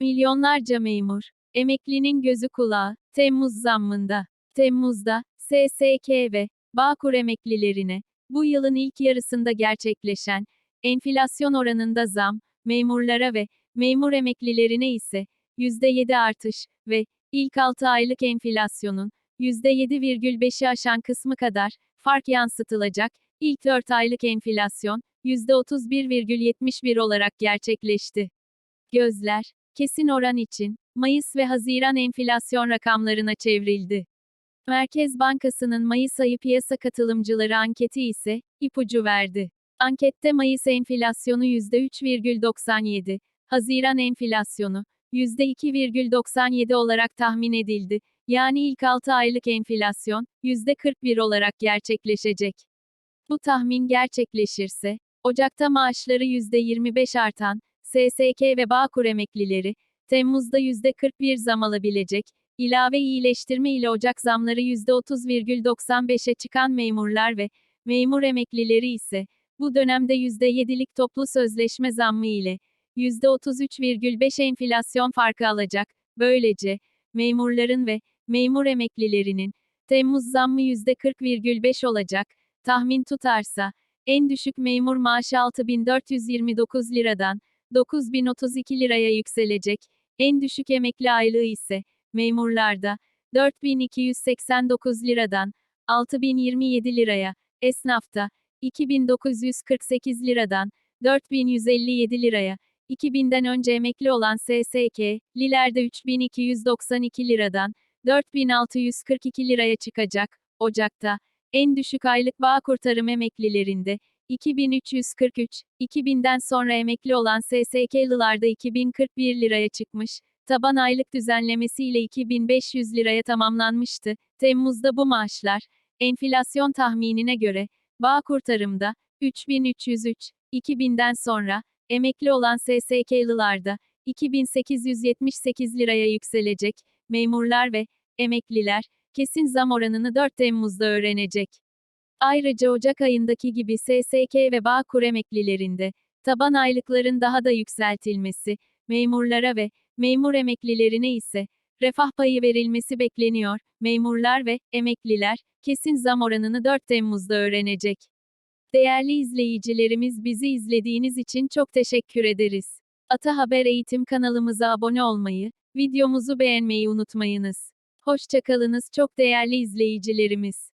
Milyonlarca memur, emeklinin gözü kulağı, Temmuz zammında. Temmuz'da, SSK ve Bağkur emeklilerine, bu yılın ilk yarısında gerçekleşen, enflasyon oranında zam, memurlara ve memur emeklilerine ise, %7 artış ve ilk 6 aylık enflasyonun, %7,5'i aşan kısmı kadar, fark yansıtılacak, ilk 4 aylık enflasyon, %31,71 olarak gerçekleşti. Gözler, kesin oran için, Mayıs ve Haziran enflasyon rakamlarına çevrildi. Merkez Bankası'nın Mayıs ayı piyasa katılımcıları anketi ise, ipucu verdi. Ankette Mayıs enflasyonu %3,97, Haziran enflasyonu, %2,97 olarak tahmin edildi. Yani ilk 6 aylık enflasyon, %41 olarak gerçekleşecek. Bu tahmin gerçekleşirse, Ocak'ta maaşları %25 artan, SSK ve Bağkur emeklileri, Temmuz'da %41 zam alabilecek, ilave iyileştirme ile Ocak zamları %30,95'e çıkan memurlar ve memur emeklileri ise, bu dönemde %7'lik toplu sözleşme zammı ile, %33,5 enflasyon farkı alacak. Böylece, memurların ve memur emeklilerinin, Temmuz zammı %40,5 olacak. Tahmin tutarsa, en düşük memur maaşı 6429 liradan, 9032 liraya yükselecek. En düşük emekli aylığı ise, memurlarda, 4289 liradan, 6027 liraya, esnafta, 2948 liradan, 4157 liraya, 2000'den önce emekli olan SSK, Liler'de 3292 liradan, 4642 liraya çıkacak. Ocak'ta, en düşük aylık bağ kurtarım emeklilerinde, 2343, 2000'den sonra emekli olan SSK'lılarda 2041 liraya çıkmış, taban aylık düzenlemesiyle 2500 liraya tamamlanmıştı. Temmuz'da bu maaşlar, enflasyon tahminine göre, bağ kurtarımda, 3303, 2000'den sonra, emekli olan SSK'lılarda, 2878 liraya yükselecek, memurlar ve emekliler, kesin zam oranını 4 Temmuz'da öğrenecek. Ayrıca Ocak ayındaki gibi SSK ve Bağkur emeklilerinde, taban aylıkların daha da yükseltilmesi, memurlara ve memur emeklilerine ise, refah payı verilmesi bekleniyor. Memurlar ve emekliler, kesin zam oranını 4 Temmuz'da öğrenecek. Değerli izleyicilerimiz bizi izlediğiniz için çok teşekkür ederiz. Ata Haber Eğitim kanalımıza abone olmayı, videomuzu beğenmeyi unutmayınız. Hoşçakalınız çok değerli izleyicilerimiz.